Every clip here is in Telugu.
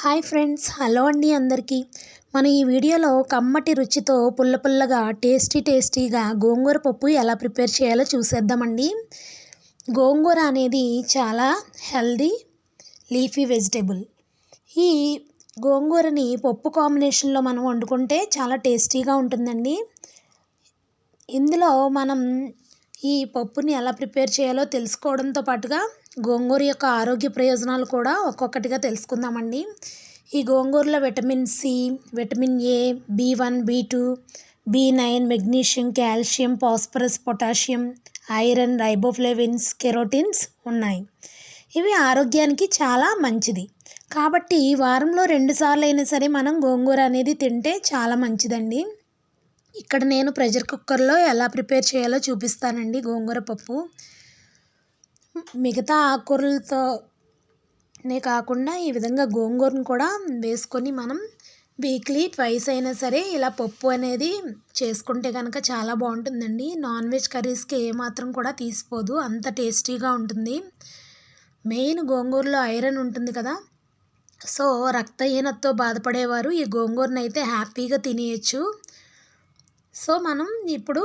హాయ్ ఫ్రెండ్స్ హలో అండి అందరికీ. మన ఈ వీడియోలో కమ్మటి రుచితో పుల్ల పుల్లగా టేస్టీ టేస్టీగా గోంగూర పప్పు ఎలా ప్రిపేర్ చేయాలో చూసేద్దామండి. గోంగూర అనేది చాలా హెల్దీ లీఫీ వెజిటేబుల్. ఈ గోంగూరని పప్పు కాంబినేషన్లో మనం వండుకుంటే చాలా టేస్టీగా ఉంటుందండి. ఇందులో మనం ఈ పప్పుని ఎలా ప్రిపేర్ చేయాలో తెలుసుకోవడంతో పాటుగా గోంగూర యొక్క ఆరోగ్య ప్రయోజనాలు కూడా ఒక్కొక్కటిగా తెలుసుకుందామండి. ఈ గోంగూరలో vitamin C vitamin A B one B two B nine magnesium calcium phosphorus potassium iron riboflavins carotenes ఉన్నాయి. ఇవి ఆరోగ్యానికి చాలా మంచిది. కాబట్టి వారంలో రెండుసార్లు అయినా సరే మనం గోంగూర అనేది తింటే చాలా మంచిదండి. ఇక్కడ నేను ప్రెషర్ కుక్కర్లో ఎలా ప్రిపేర్ చేయాలో చూపిస్తానండి గోంగూర పప్పు. మిగతా ఆకుకూరలతోనే కాకుండా ఈ విధంగా గోంగూరను కూడా వేసుకొని మనం వీక్లీ ట్వైస్ అయినా సరే ఇలా పప్పు అనేది చేసుకుంటే కనుక చాలా బాగుంటుందండి. నాన్ వెజ్ కర్రీస్కి ఏమాత్రం కూడా తీసిపోదు. అంత టేస్టీగా ఉంటుంది. మెయిన్ గోంగూరలో ఐరన్ ఉంటుంది కదా. సో రక్తహీనతతో బాధపడేవారు ఈ గోంగూరను అయితే హ్యాపీగా తినేయచ్చు. సో మనం ఇప్పుడు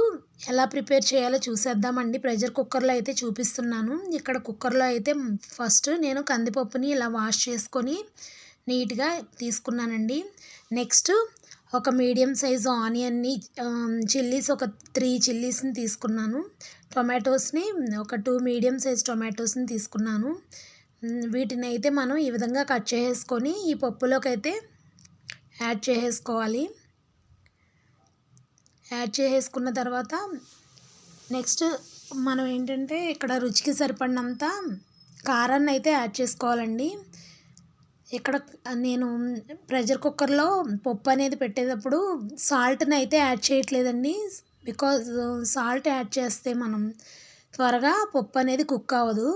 ఎలా ప్రిపేర్ చేయాలో చూసేద్దామండి. ప్రెషర్ కుక్కర్లో అయితే చూపిస్తున్నాను. ఇక్కడ కుక్కర్లో అయితే ఫస్ట్ నేను కందిపప్పుని ఇలా వాష్ చేసుకొని నీట్గా తీసుకున్నానండి. నెక్స్ట్ ఒక మీడియం సైజు ఆనియన్ని చిల్లీస్ ఒక త్రీ చిల్లీస్ని తీసుకున్నాను. టొమాటోస్ని ఒక టూ మీడియం సైజ్ టొమాటోస్ని తీసుకున్నాను. వీటిని అయితే మనం ఈ విధంగా కట్ చేసుకొని ఈ పప్పులోకి అయితే యాడ్ చేసేసుకోవాలి యాడ్ చేసేసుకున్న తర్వాత నెక్స్ట్ మనం ఏంటంటే ఇక్కడ రుచికి సరిపడినంత కారాన్ని అయితే యాడ్ చేసుకోవాలండి. ఇక్కడ నేను ప్రెషర్ కుక్కర్లో పప్పు అనేది పెట్టేటప్పుడు సాల్ట్ని అయితే యాడ్ చేయట్లేదండి. బికాజ్ సాల్ట్ యాడ్ చేస్తే మనం త్వరగా పప్పు అనేది కుక్ అవ్వదు.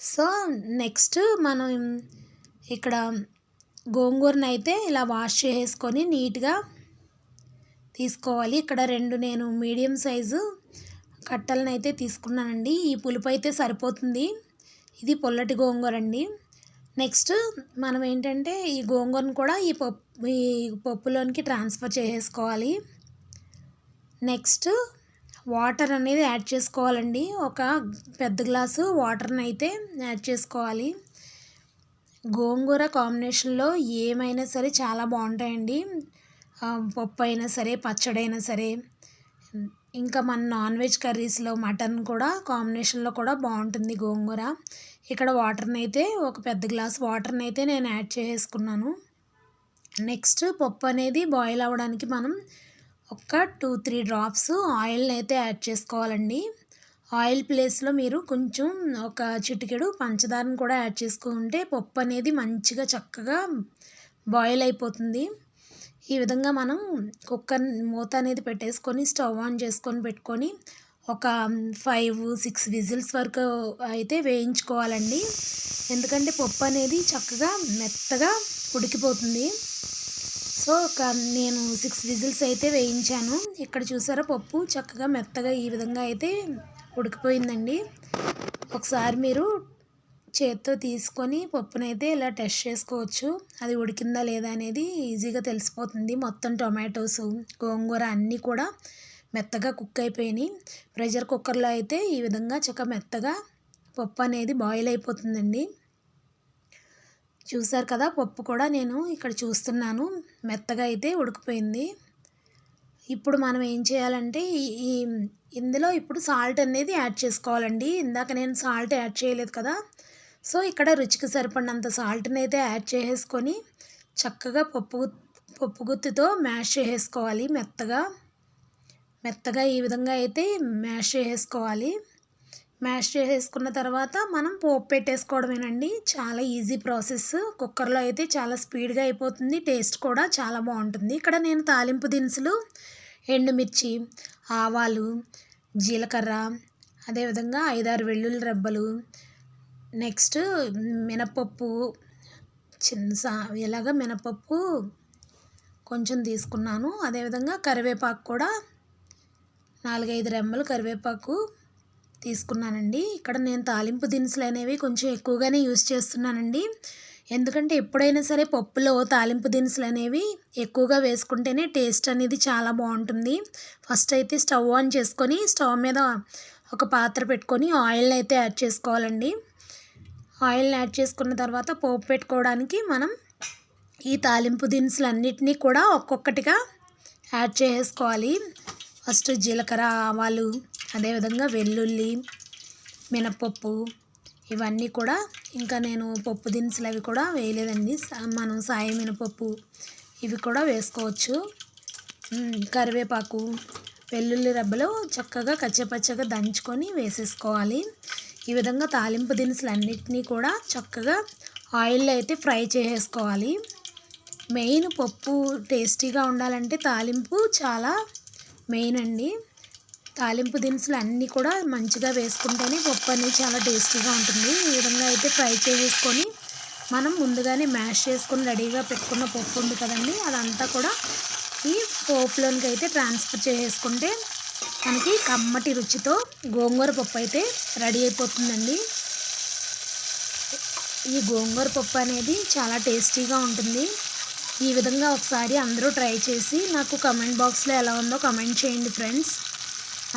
సో నెక్స్ట్ మనం ఇక్కడ గోంగూరని అయితే ఇలా వాష్ చేసుకొని నీట్గా తీసుకోవాలి. ఇక్కడ రెండు నేను మీడియం సైజు కట్టలను అయితే తీసుకున్నానండి. ఈ పులుపు అయితే సరిపోతుంది. ఇది పొల్లటి గోంగూర అండి. నెక్స్ట్ మనం ఏంటంటే ఈ గోంగూరను కూడా ఈ పప్పు ఈ పప్పులోనికి ట్రాన్స్ఫర్ చేసేసుకోవాలి. నెక్స్ట్ వాటర్ అనేది యాడ్ చేసుకోవాలండి. ఒక పెద్ద గ్లాసు వాటర్ని అయితే యాడ్ చేసుకోవాలి. గోంగూర కాంబినేషన్లో ఏమైనా సరే చాలా బాగుంటాయండి. పప్పు అయినా సరే పచ్చడైనా సరే ఇంకా మన నాన్ వెజ్ కర్రీస్లో మటన్ కూడా కాంబినేషన్లో కూడా బాగుంటుంది గోంగూర. ఇక్కడ వాటర్ని అయితే ఒక పెద్ద గ్లాస్ వాటర్ని అయితే నేను యాడ్ చేసుకున్నాను నెక్స్ట్ పప్పు అనేది బాయిల్ అవ్వడానికి మనం ఒక టూ త్రీ డ్రాప్స్ ఆయిల్ని అయితే యాడ్ చేసుకోవాలండి. ఆయిల్ ప్లేస్లో మీరు కొంచెం ఒక చిటికెడు పంచదారని కూడా యాడ్ చేసుకుంటే పప్పు అనేది మంచిగా చక్కగా బాయిల్ అయిపోతుంది. ఈ విధంగా మనం కుక్కర్ మూత అనేది పెట్టేసుకొని స్టవ్ ఆన్ చేసుకొని పెట్టుకొని ఒక ఫైవ్ సిక్స్ విజిల్స్ వరకు అయితే వేయించుకోవాలండి. ఎందుకంటే పప్పు అనేది చక్కగా మెత్తగా ఉడికిపోతుంది. సో ఒక నేను సిక్స్ విజిల్స్ అయితే వేయించాను. ఇక్కడ చూసారా పప్పు చక్కగా మెత్తగా ఈ విధంగా అయితే ఉడికిపోయిందండి. ఒకసారి మీరు చేత్తో తీసుకొని పప్పునైతే ఇలా టెస్ట్ చేసుకోవచ్చు. అది ఉడికిందా లేదా అనేది ఈజీగా తెలిసిపోతుంది. మొత్తం టొమాటోస్ గోంగూర అన్నీ కూడా మెత్తగా కుక్ అయిపోయినాయి. ప్రెషర్ కుక్కర్లో అయితే ఈ విధంగా చక్క మెత్తగా పప్పు అనేది బాయిల్ అయిపోతుందండి. చూసారు కదా పప్పు కూడా నేను ఇక్కడ చూస్తున్నాను. మెత్తగా అయితే ఉడికిపోయింది. ఇప్పుడు మనం ఏం చేయాలంటే ఈ ఇందులో ఇప్పుడు సాల్ట్ అనేది యాడ్ చేసుకోవాలండి. ఇందాక నేను సాల్ట్ యాడ్ చేయలేదు కదా సో ఇక్కడ రుచికి సరిపడినంత సాల్ట్ని అయితే యాడ్ చేసేసుకొని చక్కగా పప్పు పప్పు గుత్తితో మ్యాష్ చేసేసుకోవాలి మెత్తగా. మెత్తగా ఈ విధంగా అయితే మ్యాష్ చేసేసుకోవాలి. మ్యాష్ చేసేసుకున్న తర్వాత మనం పోపు పెట్టేసుకోవడమేనండి. చాలా ఈజీ ప్రాసెస్. కుక్కర్లో అయితే చాలా స్పీడ్గా అయిపోతుంది. టేస్ట్ కూడా చాలా బాగుంటుంది. ఇక్కడ నేను తాలింపు దినుసులు ఎండుమిర్చి ఆవాలు జీలకర్ర అదేవిధంగా ఐదారు వెల్లుల్లి రెబ్బలు నెక్స్ట్ మినపప్పు చిన్న సా ఇలాగ మినపప్పు కొంచెం తీసుకున్నాను. అదేవిధంగా కరివేపాకు కూడా నాలుగైదు రెమ్మలు కరివేపాకు తీసుకున్నానండి. ఇక్కడ నేను తాలింపు దినుసులు అనేవి కొంచెం ఎక్కువగానే యూజ్ చేస్తున్నానండి. ఎందుకంటే ఎప్పుడైనా సరే పప్పులో తాలింపు దినుసులు అనేవి ఎక్కువగా వేసుకుంటేనే టేస్ట్ అనేది చాలా బాగుంటుంది. ఫస్ట్ అయితే స్టవ్ ఆన్ చేసుకొని స్టవ్ మీద ఒక పాత్ర పెట్టుకొని ఆయిల్ అయితే యాడ్ చేసుకోవాలండి. ఆయిల్ని యాడ్ చేసుకున్న తర్వాత పోపు పెట్టుకోవడానికి మనం ఈ తాలింపు దినుసులు అన్నిటినీ కూడా ఒక్కొక్కటిగా యాడ్ చేసుకోవాలి. ఫస్ట్ జీలకర్ర ఆవాలు అదేవిధంగా వెల్లుల్లి మినపప్పు ఇవన్నీ కూడా ఇంకా నేను పప్పు దినుసులు అవి కూడా వేయలేదండి. మనం సాయి మినపప్పు ఇవి కూడా వేసుకోవచ్చు. కరివేపాకు వెల్లుల్లి రబ్బలు చక్కగా కచ్చపచ్చగా దంచుకొని వేసేసుకోవాలి. ఈ విధంగా తాలింపు దినుసులు అన్నిటినీ కూడా చక్కగా ఆయిల్లో అయితే ఫ్రై చేసేసుకోవాలి. మెయిన్ పప్పు టేస్టీగా ఉండాలంటే తాలింపు చాలా మెయిన్ అండి. తాలింపు దినుసులు అన్నీ కూడా మంచిగా వేసుకుంటేనే పప్పు అనేది చాలా టేస్టీగా ఉంటుంది. ఈ విధంగా అయితే ఫ్రై చేసేసుకొని మనం ముందుగానే మ్యాష్ చేసుకొని రెడీగా పెట్టుకున్న పప్పు ఉంది కదండి అదంతా కూడా ఈ పోపులోనికి అయితే ట్రాన్స్ఫర్ చేసేసుకుంటే మనకి కమ్మటి రుచితో గోంగూర పప్పు అయితే రెడీ అయిపోతుందండి. ఈ గోంగూర పప్పు అనేది చాలా టేస్టీగా ఉంటుంది. ఈ విధంగా ఒకసారి అందరూ ట్రై చేసి నాకు కమెంట్ బాక్స్లో ఎలా ఉందో కమెంట్ చేయండి ఫ్రెండ్స్.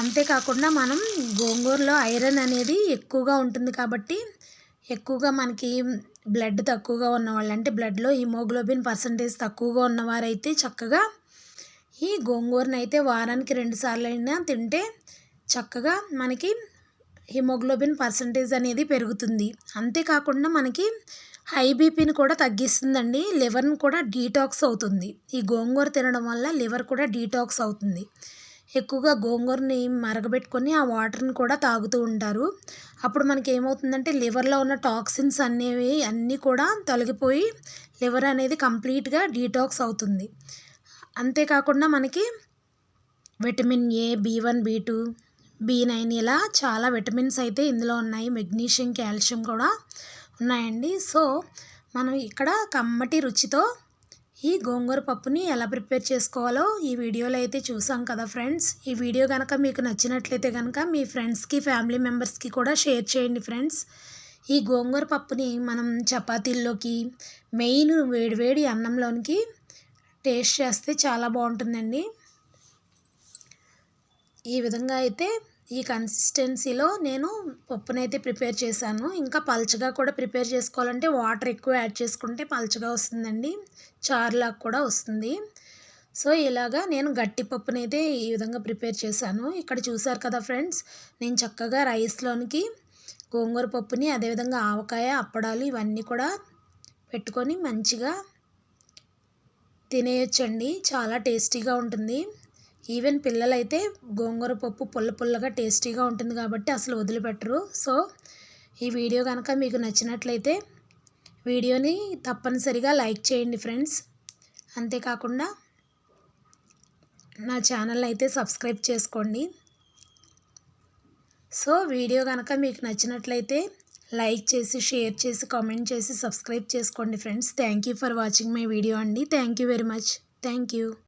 అంతేకాకుండా మనం గోంగూరలో ఐరన్ అనేది ఎక్కువగా ఉంటుంది కాబట్టి ఎక్కువగా మనకి బ్లడ్ తక్కువగా ఉన్నవాళ్ళు అంటే బ్లడ్లో హిమోగ్లోబిన్ పర్సంటేజ్ తక్కువగా ఉన్నవారైతే చక్కగా ఈ గోంగూరను అయితే వారానికి రెండు సార్లు అయినా తింటే చక్కగా మనకి హిమోగ్లోబిన్ పర్సంటేజ్ అనేది పెరుగుతుంది. అంతేకాకుండా మనకి హై బీపీని కూడా తగ్గిస్తుందండి. లివర్ని కూడా డీటాక్స్ అవుతుంది. ఈ గోంగూర తినడం వల్ల లివర్ కూడా డీటాక్స్ అవుతుంది. ఎక్కువగా గోంగూరని మరగబెట్టుకొని ఆ వాటర్ని కూడా తాగుతూ ఉంటారు. అప్పుడు మనకి ఏమవుతుందంటే లివర్లో ఉన్న టాక్సిన్స్ అనేవి అన్నీ కూడా తొలగిపోయి లివర్ అనేది కంప్లీట్గా డీటాక్స్ అవుతుంది. అంతేకాకుండా మనకి vitamin A B one B two B nine ఇలా చాలా విటమిన్స్ అయితే ఇందులో ఉన్నాయి. మెగ్నీషియం కాల్షియం కూడా ఉన్నాయండి. సో మనం ఇక్కడ కమ్మటి రుచితో ఈ గోంగూర పప్పుని ఎలా ప్రిపేర్ చేసుకోవాలో ఈ వీడియోలో అయితే చూసాం కదా ఫ్రెండ్స్. ఈ వీడియో కనుక మీకు నచ్చినట్లయితే కనుక మీ ఫ్రెండ్స్కి ఫ్యామిలీ మెంబర్స్కి కూడా షేర్ చేయండి ఫ్రెండ్స్. ఈ గోంగూర పప్పుని మనం చపాతీల్లోకి మెయిన్ వేడివేడి అన్నంలోనికి టేస్ట్ చేస్తే చాలా బాగుంటుందండి. ఈ విధంగా అయితే ఈ కన్సిస్టెన్సీలో నేను పప్పునైతే ప్రిపేర్ చేశాను. ఇంకా పల్చగా కూడా ప్రిపేర్ చేసుకోవాలంటే వాటర్ ఎక్కువ యాడ్ చేసుకుంటే పల్చగా వస్తుందండి. చారులాగా కూడా వస్తుంది. సో ఇలాగా నేను గట్టి పప్పునైతే ఈ విధంగా ప్రిపేర్ చేశాను. ఇక్కడ చూసారు కదా ఫ్రెండ్స్ నేను చక్కగా రైస్లోనికి గోంగూర పప్పుని అదేవిధంగా ఆవకాయ అప్పడాలు ఇవన్నీ కూడా పెట్టుకొని మంచిగా తినేయచ్చండి. చాలా టేస్టీగా ఉంటుంది. ఈవెన్ పిల్లలైతే గోంగూర పప్పు పుల్ల పుల్లగా టేస్టీగా ఉంటుంది కాబట్టి అసలు వదిలిపెట్టరు. సో ఈ వీడియో కనుక మీకు నచ్చినట్లయితే వీడియోని తప్పనిసరిగా లైక్ చేయండి ఫ్రెండ్స్. అంతేకాకుండా నా ఛానల్ అయితే సబ్స్క్రైబ్ చేసుకోండి. సో వీడియో కనుక మీకు నచ్చినట్లయితే లైక్ చేసి షేర్ చేసి కామెంట్ చేసి సబ్స్క్రైబ్ చేసుకోండి friends. Thank you for watching my video అండి. Thank you very much. Thank you.